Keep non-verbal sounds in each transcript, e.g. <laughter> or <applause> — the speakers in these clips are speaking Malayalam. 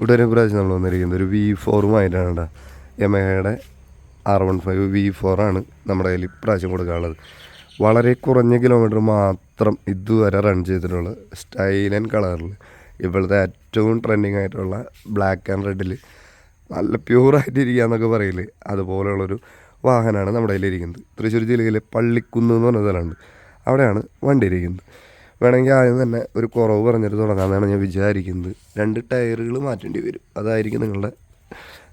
ഇവിടെ ഒരു പ്രാവശ്യം നമ്മൾ വന്നിരിക്കുന്നത്. ഒരു വി ഫോറുമായിട്ടാണ് കേട്ടോ. യമഹയുടെ ആർ വൺ ഫൈവ് വി ഫോറാണ് നമ്മുടെ കയ്യിൽ ഇപ്രാവശ്യം കൊടുക്കാനുള്ളത്. വളരെ കുറഞ്ഞ കിലോമീറ്റർ മാത്രം ഇതുവരെ റൺ ചെയ്തിട്ടുള്ള സ്റ്റൈൽ ആൻഡ് കളറിൽ ഇപ്പോഴത്തെ ഏറ്റവും ട്രെൻഡിങ് ആയിട്ടുള്ള ബ്ലാക്ക് ആൻഡ് റെഡിൽ നല്ല പ്യൂറായിട്ട് ഇരിക്കുക എന്നൊക്കെ പറയില്ലേ? അതുപോലെയുള്ളൊരു വാഹനമാണ് നമ്മുടെ കയ്യിലിരിക്കുന്നത് തൃശ്ശൂർ ജില്ലയിലെ പള്ളിക്കുന്ന് എന്ന് പറഞ്ഞ സ്ഥലമുണ്ട്. അവിടെയാണ് വണ്ടി ഇരിക്കുന്നത്. വേണമെങ്കിൽ ആദ്യം തന്നെ ഒരു കുറവ് പറഞ്ഞിട്ട് തുടങ്ങാമെന്നാണ് ഞാൻ വിചാരിക്കുന്നത്. രണ്ട് ടയറുകൾ മാറ്റേണ്ടി വരും. അതായിരിക്കും നിങ്ങളുടെ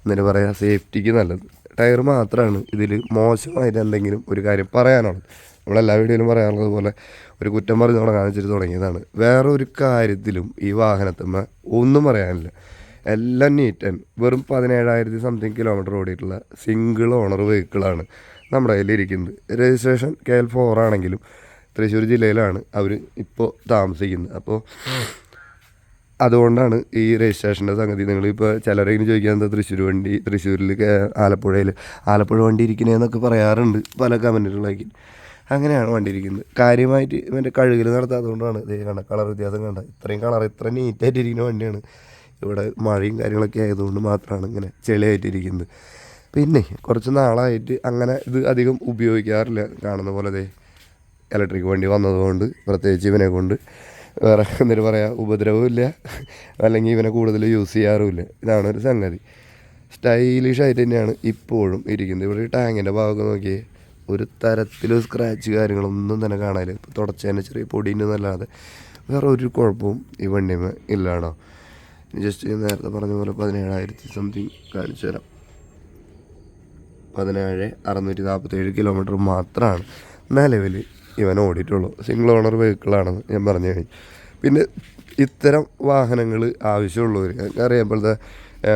എന്താ പറയുക സേഫ്റ്റിക്ക് നല്ലത്. ടയർ മാത്രമാണ് ഇതിൽ മോശമായിട്ട് എന്തെങ്കിലും ഒരു കാര്യം പറയാനുള്ളത്. നമ്മളെല്ലാ വീഡിയോയിലും പറയാറുള്ളത് പോലെ ഒരു കുറ്റം പറഞ്ഞ് തുടങ്ങാൻ വെച്ചിട്ട് തുടങ്ങിയതാണ്. വേറെ ഒരു കാര്യത്തിലും ഈ വാഹനത്തുമ്മ ഒന്നും പറയാനില്ല. എല്ലാം നീറ്റ് ആൻഡ് വെറും പതിനേഴായിരത്തി സംതിങ് കിലോമീറ്റർ ഓടിയിട്ടുള്ള സിംഗിൾ ഓണർ വെഹിക്കിളാണ് നമ്മുടെ കയ്യിലിരിക്കുന്നത്. രജിസ്ട്രേഷൻ കെ എൽ ഫോർ ആണെങ്കിലും തൃശ്ശൂർ ജില്ലയിലാണ് അവർ ഇപ്പോൾ താമസിക്കുന്നത്. അപ്പോൾ അതുകൊണ്ടാണ് ഈ രജിസ്ട്രേഷന്റെ സംഗതി. നിങ്ങളിപ്പോൾ ചിലരെങ്കിലും ചോദിക്കാൻ എന്താ തൃശ്ശൂർ വണ്ടി തൃശ്ശൂരിൽ ആലപ്പുഴയിൽ ആലപ്പുഴ വണ്ടി ഇരിക്കണേന്നൊക്കെ പറയാറുണ്ട് പല കമന്റുകളിലേക്ക് അങ്ങനെയാണ് വണ്ടി ഇരിക്കുന്നത്. കാര്യമായിട്ട് ഇവന്റെ കഴുകൽ നടത്താത്തതുകൊണ്ടാണ് ഇതേ കണ്ട കളർ വ്യത്യാസം കണ്ട. ഇത്രയും കളർ ഇത്ര നീറ്റായിട്ട് ഇരിക്കുന്ന വണ്ടിയാണ്. ഇവിടെ മഴയും കാര്യങ്ങളൊക്കെ ആയതുകൊണ്ട് മാത്രമാണ് ഇങ്ങനെ ചെളിയായിട്ടിരിക്കുന്നത്. പിന്നെ കുറച്ച് നാളായിട്ട് അങ്ങനെ ഇത് അധികം ഉപയോഗിക്കാറില്ല. കാണുന്ന പോലെ ഇലക്ട്രിക് വണ്ടി വന്നതുകൊണ്ട് പ്രത്യേകിച്ച് ഇവനെ കൊണ്ട്. വേറെ എന്തിനു പറയാ ഉപദ്രവമില്ല അല്ലെങ്കിൽ ഇവനെ കൂടുതൽ യൂസ് ചെയ്യാറുമില്ല. ഇതാണ് ഒരു സംഗതി. സ്റ്റൈലിഷ് ആയിട്ട് തന്നെയാണ് ഇപ്പോഴും ഇരിക്കുന്നത്. ഇവിടെ ഈ ടാങ്കിന്റെ ഭാഗമൊക്കെ നോക്കിയേ ഒരു തരത്തിലും സ്ക്രാച്ച് കാര്യങ്ങളൊന്നും തന്നെ കാണാനില്ല. ഇപ്പോൾ തുടച്ചതിന്റെ ചെറിയ പൊടിയുണ്ടെന്നല്ലാതെ വേറെ ഒരു കുഴപ്പവും ഈ വണ്ടിമേ ഇല്ലാണോ? ജസ്റ്റ് നേരത്തെ പറഞ്ഞ പോലെ പതിനേഴായിരത്തി സംതിങ് കാണിച്ചു തരാം. പതിനേഴ് അറുന്നൂറ്റി നാൽപ്പത്തേഴ് കിലോമീറ്റർ മാത്രമാണ് നിലവിൽ ഇവൻ ഓടിയിട്ടുള്ളൂ. സിംഗിൾ ഓണർ വെഹിക്കിളാണെന്ന് ഞാൻ പറഞ്ഞു കഴിഞ്ഞു. പിന്നെ ഇത്തരം വാഹനങ്ങൾ ആവശ്യമുള്ളവർ അറിയാം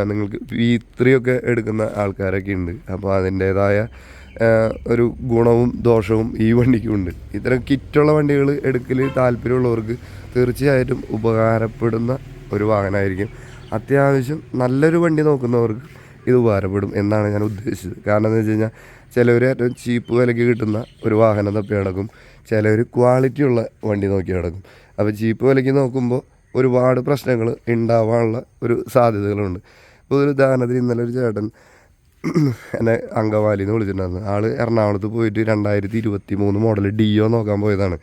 നിങ്ങൾക്ക് വി ത്രീ ഒക്കെ എടുക്കുന്ന ആൾക്കാരൊക്കെ ഉണ്ട്. അപ്പോൾ അതിന്റേതായ ഒരു ഗുണവും ദോഷവും ഈ വണ്ടിക്കും ഉണ്ട്. ഇത്തരം കിറ്റുള്ള വണ്ടികൾ എടുക്കൽ താല്പര്യമുള്ളവർക്ക് തീർച്ചയായിട്ടും ഉപകാരപ്പെടുന്ന ഒരു വാഹനമായിരിക്കും. അത്യാവശ്യം നല്ലൊരു വണ്ടി നോക്കുന്നവർക്ക് ഇത് ഉപകാരപ്പെടും എന്നാണ് ഞാൻ ഉദ്ദേശിച്ചത്. കാരണം എന്ന് വെച്ച് കഴിഞ്ഞാൽ ചിലവർ ഏറ്റവും ചീപ്പ് വിലയ്ക്ക് കിട്ടുന്ന ഒരു വാഹനം തപ്പി നടക്കും. ചിലവർ ക്വാളിറ്റി ഉള്ള വണ്ടി നോക്കി നടക്കും. അപ്പോൾ ചീപ്പ് വിലയ്ക്ക് നോക്കുമ്പോൾ ഒരുപാട് പ്രശ്നങ്ങൾ ഉണ്ടാവാനുള്ള ഒരു സാധ്യതകളുണ്ട്. ഇപ്പോൾ ഒരു ഉദാഹരണത്തിന് ഇന്നലെ ഒരു ചേട്ടൻ <clears throat> എന്നെ അങ്കവാലിയിൽ നിന്ന് വിളിച്ചിട്ടുണ്ടായിരുന്നു. ആൾ എറണാകുളത്ത് പോയിട്ട് രണ്ടായിരത്തി ഇരുപത്തി മൂന്ന് മോഡൽ ഡിയോ നോക്കാൻ പോയതാണ്.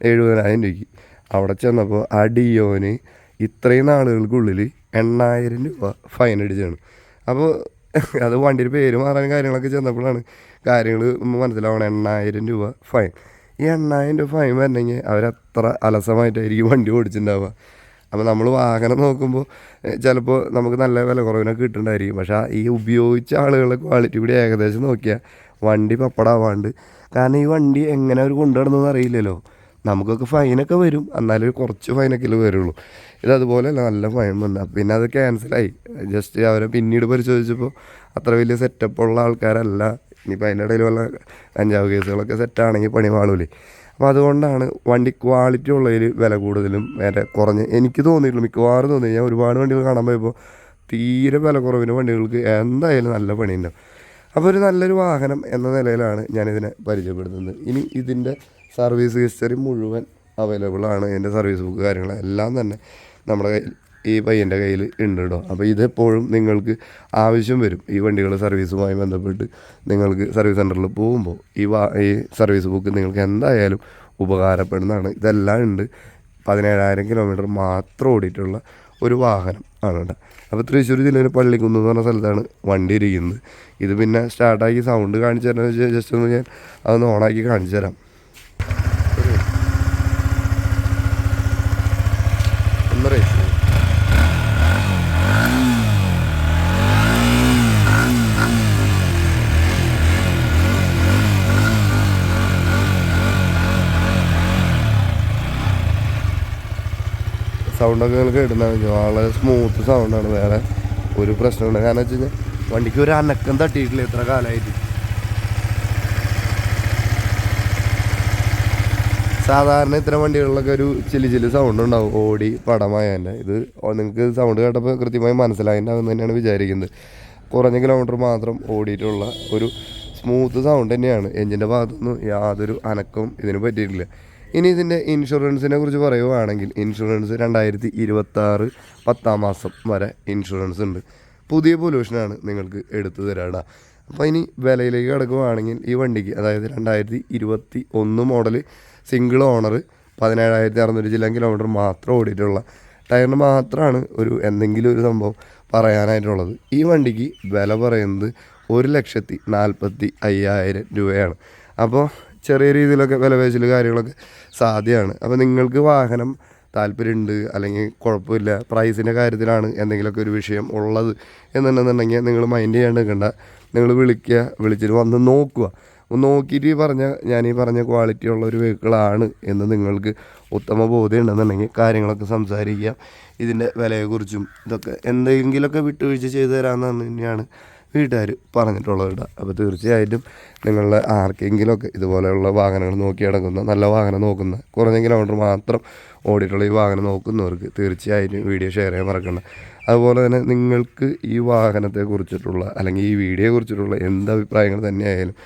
എഴുപതിനായിരം രൂപയ്ക്ക്. അവിടെ ചെന്നപ്പോൾ ആ ഡിയോന് ഇത്രയും നാളുകൾക്കുള്ളിൽ എണ്ണായിരം രൂപ ഫൈൻ അടിച്ചാണ് അപ്പോൾ അത് വണ്ടിയുടെ പേര് മാറാനും കാര്യങ്ങളൊക്കെ ചെന്നപ്പോഴാണ് കാര്യങ്ങൾ മനസ്സിലാവണം. എണ്ണായിരം രൂപ ഫൈൻ ഈ എണ്ണായിരം രൂപ ഫൈൻ വരണമെങ്കിൽ അവരത്ര അലസമായിട്ടായിരിക്കും വണ്ടി ഓടിച്ചിട്ടുണ്ടാവുക. അപ്പോൾ നമ്മൾ വാഹനം നോക്കുമ്പോൾ ചിലപ്പോൾ നമുക്ക് നല്ല വില കുറവിനൊക്കെ കിട്ടുന്നുണ്ടായിരിക്കും. പക്ഷേ ഈ ഉപയോഗിച്ച ആളുകളുടെ ക്വാളിറ്റി കൂടി ഏകദേശം നോക്കിയാൽ വണ്ടി പപ്പടാവാണ്ട്. കാരണം ഈ വണ്ടി എങ്ങനെ അവർ കൊണ്ടുവരണമെന്ന് അറിയില്ലല്ലോ. നമുക്കൊക്കെ ഫൈനൊക്കെ വരും. എന്നാലും കുറച്ച് ഫൈനൊക്കെ വരുള്ളൂ. ഇത് അതുപോലെ നല്ല ഫൈൻ വന്നു. പിന്നെ അത് ക്യാൻസലായി. ജസ്റ്റ് അവരെ പിന്നീട് പരിശോധിച്ചപ്പോൾ അത്ര വലിയ സെറ്റപ്പുള്ള ആൾക്കാരല്ല. ഇനിയിപ്പോൾ അതിന്റെ ഇടയിൽ വല്ല കഞ്ചാവ് കേസുകളൊക്കെ സെറ്റാണെങ്കിൽ പണി വാളൂലേ അപ്പോൾ അതുകൊണ്ടാണ് വണ്ടി ക്വാളിറ്റി ഉള്ളതിൽ വില കൂടുതലും വില കുറഞ്ഞ്. എനിക്ക് തോന്നിയിട്ടുള്ളൂ മിക്കവാറും തോന്നി. ഞാൻ ഒരുപാട് വണ്ടികൾ കാണാൻ പോയപ്പോൾ തീരെ വില കുറവിന് വണ്ടികൾക്ക് എന്തായാലും നല്ല പണിയുണ്ടാവും. അപ്പോൾ ഒരു നല്ലൊരു വാഹനം എന്ന നിലയിലാണ് ഞാനിതിനെ പരിചയപ്പെടുത്തുന്നത്. ഇനി ഇതിന്റെ സർവീസ് ഹിസ്റ്ററി മുഴുവൻ അവൈലബിൾ ആണ്. എന്റെ സർവീസ് ബുക്ക് കാര്യങ്ങളെല്ലാം തന്നെ നമ്മുടെ കയ്യിൽ ഈ പയ്യന്റെ കയ്യിൽ ഉണ്ട് കേട്ടോ അപ്പോൾ ഇതെപ്പോഴും നിങ്ങൾക്ക് ആവശ്യം വരും. ഈ വണ്ടികൾ സർവീസുമായി ബന്ധപ്പെട്ട് നിങ്ങൾക്ക് സർവീസ് സെന്ററിൽ പോകുമ്പോൾ ഈ വാ ഈ സർവീസ് ബുക്ക് നിങ്ങൾക്ക് എന്തായാലും ഉപകാരപ്പെടുന്നതാണ്. ഇതെല്ലാം ഉണ്ട്. പതിനേഴായിരം കിലോമീറ്റർ മാത്രം ഓടിയിട്ടുള്ള ഒരു വാഹനം ആണ് കേട്ടോ അപ്പോൾ തൃശ്ശൂർ ജില്ലയിൽ പള്ളിക്കുന്ന് എന്ന് പറഞ്ഞ സ്ഥലത്താണ് വണ്ടി ഇരിക്കുന്നത്. ഇത് പിന്നെ സ്റ്റാർട്ടാക്കി സൗണ്ട് കാണിച്ചു തരാമെന്ന് വെച്ചാൽ ജസ്റ്റ് ഒന്ന് ഞാൻ അതൊന്ന് ഓണാക്കി കാണിച്ചു തരാം. ഒന്ന് റേസ് സൗണ്ടൊക്കെ നിങ്ങൾ കേട്ടുണ്ടാവും വളരെ സ്മൂത്ത് സൗണ്ടാണ് വേറെ ഒരു പ്രശ്നമില്ല കാരണം വെച്ച് കഴിഞ്ഞാൽ വണ്ടിക്ക് ഒരു അനക്കം തട്ടിയിട്ടില്ല എത്ര കാലമായിട്ട്. സാധാരണ ഇത്തരം വണ്ടികളിലൊക്കെ ഒരു ചില്ലി ചില്ലി സൗണ്ട് ഉണ്ടാവും. ഓടി പടമായതിന്റെ ഇത് നിങ്ങൾക്ക് സൗണ്ട് കേട്ടപ്പോൾ കൃത്യമായി മനസ്സിലായിട്ടുണ്ടാവും തന്നെയാണ് വിചാരിക്കുന്നത്. കുറഞ്ഞ കിലോമീറ്റർ മാത്രം ഓടിയിട്ടുള്ള ഒരു സ്മൂത്ത് സൗണ്ട് തന്നെയാണ്. എഞ്ചിന്റെ ഭാഗത്തുനിന്ന് യാതൊരു അനക്കവും ഇതിന് പറ്റിയിട്ടില്ല. ഇനി ഇതിന്റെ ഇൻഷുറൻസിനെ കുറിച്ച് പറയുവാണെങ്കിൽ ഇൻഷുറൻസ് രണ്ടായിരത്തി ഇരുപത്തി ആറ് പത്താം മാസം വരെ ഇൻഷുറൻസ് ഉണ്ട്. പുതിയ പൊല്യൂഷനാണ് നിങ്ങൾക്ക് എടുത്തു തരാടാ. അപ്പോൾ ഇനി വിലയിലേക്ക് കിടക്കുവാണെങ്കിൽ ഈ വണ്ടിക്ക് അതായത് രണ്ടായിരത്തി ഇരുപത്തി ഒന്ന് മോഡൽ സിംഗിൾ ഓണർ പതിനേഴായിരത്തി അറുന്നൂറ് ചില കിലോമീറ്റർ മാത്രം ഓടിയിട്ടുള്ള ടയറിന് മാത്രമാണ് ഒരു എന്തെങ്കിലും ഒരു സംഭവം പറയാനായിട്ടുള്ളത്. ഈ വണ്ടിക്ക് വില പറയുന്നത് ഒരു ലക്ഷത്തി നാൽപ്പത്തി അയ്യായിരം രൂപയാണ്. അപ്പോൾ ചെറിയ രീതിയിലൊക്കെ വില പേശൽ കാര്യങ്ങളൊക്കെ സാധ്യമാണ്. അപ്പോൾ നിങ്ങൾക്ക് വാഹനം താല്പര്യമുണ്ട് അല്ലെങ്കിൽ കുഴപ്പമില്ല പ്രൈസിന്റെ കാര്യത്തിലാണ് എന്തെങ്കിലുമൊക്കെ ഒരു വിഷയം ഉള്ളത് എന്നുണ്ടെന്നുണ്ടെങ്കിൽ നിങ്ങൾ മൈൻഡ് ചെയ്യാണ്ട് നിൽക്കണ്ട. നിങ്ങൾ വിളിക്കുക വിളിച്ചിട്ട് വന്ന് നോക്കുക. ഒന്ന് നോക്കിയിട്ട് പറഞ്ഞ ഞാൻ ഈ പറഞ്ഞ ക്വാളിറ്റി ഉള്ള ഒരു വെഹിക്കിളാണ് എന്ന് നിങ്ങൾക്ക് ഉത്തമ ബോധ്യം ഉണ്ടെന്നുണ്ടെങ്കിൽ കാര്യങ്ങളൊക്കെ സംസാരിക്കുക ഇതിന്റെ വിലയെക്കുറിച്ചും ഇതൊക്കെ എന്തെങ്കിലുമൊക്കെ വിട്ടുവീഴ്ച ചെയ്തു തരാമെന്ന് തന്നെയാണ് വീട്ടുകാർ പറഞ്ഞിട്ടുള്ളത്. കേട്ടോ അപ്പോൾ തീർച്ചയായിട്ടും നിങ്ങളുടെ ആർക്കെങ്കിലുമൊക്കെ ഇതുപോലെയുള്ള വാഹനങ്ങൾ നോക്കി നടക്കുന്ന നല്ല വാഹനം നോക്കുന്ന കുറഞ്ഞ കിലോമീറ്റർ മാത്രം ഓടിയിട്ടുള്ള ഈ വാഹനം നോക്കുന്നവർക്ക് തീർച്ചയായിട്ടും വീഡിയോ ഷെയർ ചെയ്യാൻ മറക്കണം അതുപോലെ തന്നെ നിങ്ങൾക്ക് ഈ വാഹനത്തെ കുറിച്ചിട്ടുള്ള അല്ലെങ്കിൽ ഈ വീഡിയോയെ കുറിച്ചിട്ടുള്ള എന്ത് അഭിപ്രായങ്ങൾ തന്നെയായാലും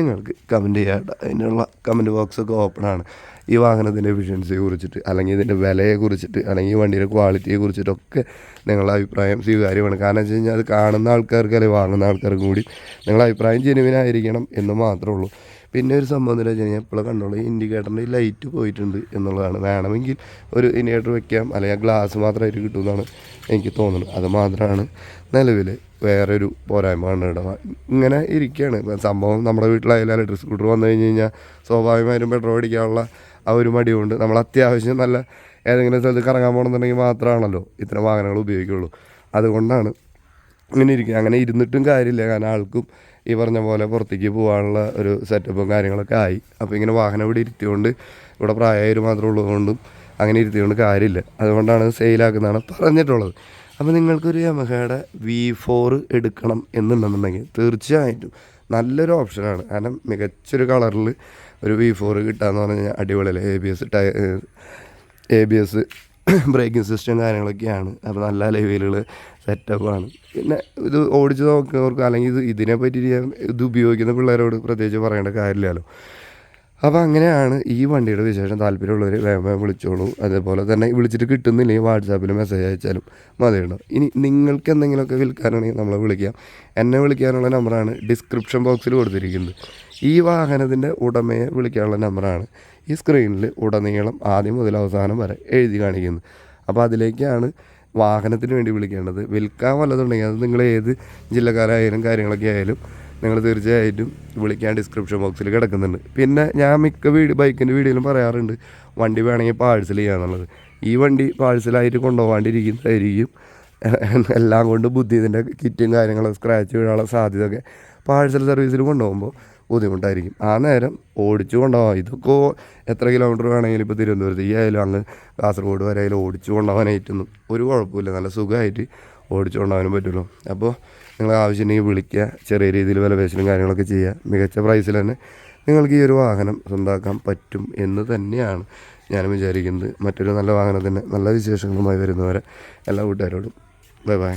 നിങ്ങൾക്ക് കമന്റ് ചെയ്യാം കേട്ടോ. അതിനുള്ള കമന്റ് ബോക്സൊക്കെ ഓപ്പണാണ് ഈ വാഹനത്തിന്റെ എഫിഷ്യൻസിയെ കുറിച്ചിട്ട് അല്ലെങ്കിൽ ഇതിന്റെ വിലയെ കുറിച്ചിട്ട് അല്ലെങ്കിൽ വണ്ടിയുടെ ക്വാളിറ്റിയെ കുറിച്ചിട്ടൊക്കെ നിങ്ങളുടെ അഭിപ്രായം സ്വീകാര്യമാണ്. കാരണം വെച്ച് കഴിഞ്ഞാൽ അത് കാണുന്ന ആൾക്കാർക്ക് അല്ലെങ്കിൽ വാങ്ങുന്ന ആൾക്കാർക്കും കൂടി നിങ്ങളുടെ അഭിപ്രായം ജെനുവിനായിരിക്കണം എന്ന് മാത്രമേ ഉള്ളൂ. പിന്നെ ഒരു സംഭവം എന്താ വെച്ച് കഴിഞ്ഞാൽ ഇപ്പോൾ കണ്ടോളൂ ഇൻഡിക്കേറ്ററിന്റെ ലൈറ്റ് പോയിട്ടുണ്ട് എന്നുള്ളതാണ്. വേണമെങ്കിൽ ഒരു ഇൻഡിക്കേറ്റർ വെക്കാം അല്ലെങ്കിൽ ഗ്ലാസ് മാത്രമായിട്ട് കിട്ടുമെന്നാണ് എനിക്ക് തോന്നുന്നത്. അത് മാത്രമാണ് നിലവിൽ വേറൊരു പോരായ്മ കണ്ടിട ഇങ്ങനെ ഇരിക്കുകയാണ് സംഭവം നമ്മുടെ വീട്ടിലായാലും ഇലക്ട്രിക് സ്കൂട്ടർ വന്നു കഴിഞ്ഞ് കഴിഞ്ഞാൽ സ്വാഭാവികമായിട്ടും പെട്രോൾ അടിക്കാനുള്ള ആ ഒരു മടിയുണ്ട്. നമ്മൾ അത്യാവശ്യം നല്ല ഏതെങ്കിലും സ്ഥലത്ത് കറങ്ങാൻ പോകണമെന്നുണ്ടെങ്കിൽ മാത്രമാണല്ലോ ഇത്തരം വാഹനങ്ങൾ ഉപയോഗിക്കുള്ളൂ. അതുകൊണ്ടാണ് ഇങ്ങനെ ഇരിക്കുക അങ്ങനെ ഇരുന്നിട്ടും കാര്യമില്ല. കാരണം ആൾക്കും ഈ പറഞ്ഞ പോലെ പുറത്തേക്ക് പോകാനുള്ള ഒരു സെറ്റപ്പും കാര്യങ്ങളൊക്കെ ആയി. അപ്പോൾ ഇങ്ങനെ വാഹനം ഇവിടെ ഇരുത്തിയോണ്ട് ഇവിടെ പ്രായമായവർ മാത്രമേ ഉള്ളതുകൊണ്ടും അങ്ങനെ ഇരുത്തിയോണ്ട് കാര്യമില്ല. അതുകൊണ്ടാണ് സെയിലാക്കുന്നതാണ് പറഞ്ഞിട്ടുള്ളത്. അപ്പോൾ നിങ്ങൾക്കൊരു യമഹയുടെ വി ഫോർ എടുക്കണം എന്നുണ്ടെന്നുണ്ടെങ്കിൽ തീർച്ചയായിട്ടും നല്ലൊരു ഓപ്ഷനാണ് കാരണം മികച്ചൊരു കളറിൽ ഒരു വി ഫോർ കിട്ടാന്ന് പറഞ്ഞു കഴിഞ്ഞാൽ അടിപൊളിയല്ലേ? A B S ടയ A B S <clears throat> braking system കാര്യങ്ങളൊക്കെയാണ്. അപ്പോൾ നല്ല ലെവലുകൾ സെറ്റപ്പാണ്. പിന്നെ ഇത് ഓടിച്ച് നോക്കുന്നവർക്ക് അല്ലെങ്കിൽ ഇത് ഇതിനെ പറ്റി ഇത് ഉപയോഗിക്കുന്ന പിള്ളേരോട് പ്രത്യേകിച്ച് പറയേണ്ട കാര്യമില്ലല്ലോ. അപ്പോൾ അങ്ങനെയാണ് ഈ വണ്ടിയുടെ വിശേഷം. താല്പര്യമുള്ളവർ വേഗം വിളിച്ചോളൂ. അതേപോലെ തന്നെ വിളിച്ചിട്ട് കിട്ടുന്നില്ലെങ്കിൽ വാട്സാപ്പിൽ മെസ്സേജ് അയച്ചാലും മതിയുണ്ടോ ഇനി നിങ്ങൾക്ക് എന്തെങ്കിലുമൊക്കെ വിൽക്കാനാണെങ്കിൽ നമ്മളെ വിളിക്കാം. എന്നെ വിളിക്കാനുള്ള നമ്പറാണ് ഡിസ്ക്രിപ്ഷൻ ബോക്സിൽ കൊടുത്തിരിക്കുന്നത്. ഈ വാഹനത്തിന്റെ ഉടമയെ വിളിക്കാനുള്ള നമ്പറാണ് ഈ സ്ക്രീനിൽ ഉടനീളം ആദ്യം മുതൽ അവസാനം വരെ എഴുതി കാണിക്കുന്നത്. അപ്പോൾ അതിലേക്കാണ് വാഹനത്തിന് വേണ്ടി വിളിക്കേണ്ടത്. വിൽക്കാൻ വല്ലതുണ്ടെങ്കിൽ അത് നിങ്ങൾ ഏത് ജില്ലക്കാരായാലും കാര്യങ്ങളൊക്കെ ആയാലും നിങ്ങൾ തീർച്ചയായിട്ടും വിളിക്കാൻ ഡിസ്ക്രിപ്ഷൻ ബോക്സിൽ കിടക്കുന്നുണ്ട്. പിന്നെ ഞാൻ മിക്ക വീട് ബൈക്കിന്റെ വീഡിയോയിലും പറയാറുണ്ട് വണ്ടി വേണമെങ്കിൽ പാഴ്സൽ ചെയ്യാന്നുള്ളത് ഈ വണ്ടി പാഴ്സലായിട്ട് കൊണ്ടുപോകാണ്ടിരിക്കുന്നതായിരിക്കും. എല്ലാം കൊണ്ട് ബുദ്ധി ഇതിന്റെ കിറ്റും കാര്യങ്ങളും സ്ക്രാച്ച് വീഴാനുള്ള സാധ്യതയൊക്കെ പാഴ്സൽ സർവീസിൽ കൊണ്ടുപോകുമ്പോൾ ബുദ്ധിമുട്ടായിരിക്കും. ആ നേരം ഓടിച്ചു കൊണ്ടുപോകാം. ഇതൊക്കെ എത്ര കിലോമീറ്റർ വേണമെങ്കിലും ഇപ്പോൾ തിരുവനന്തപുരത്തേക്ക് ആയാലും അങ്ങ് കാസർഗോഡ് വരെ ആയാലും ഓടിച്ചു കൊണ്ടുപോകാനായിട്ടൊന്നും ഒരു കുഴപ്പമില്ല. നല്ല സുഖമായിട്ട് ഓടിച്ചു കൊണ്ടുപോകാനും പറ്റുള്ളൂ. അപ്പോൾ നിങ്ങൾ ആവശ്യമുണ്ടെങ്കിൽ വിളിക്കുക. ചെറിയ രീതിയിൽ വില പേശലും കാര്യങ്ങളൊക്കെ ചെയ്യുക. മികച്ച പ്രൈസിൽ തന്നെ നിങ്ങൾക്ക് ഈ ഒരു വാഹനം സ്വന്തമാക്കാൻ പറ്റും എന്ന് തന്നെയാണ് ഞാൻ വിചാരിക്കുന്നത്. മറ്റൊരു നല്ല വാഹനത്തിന്റെ നല്ല വിശേഷങ്ങളുമായി വരുന്നവരെ എല്ലാ കൂട്ടുകാരോടും. Bye bye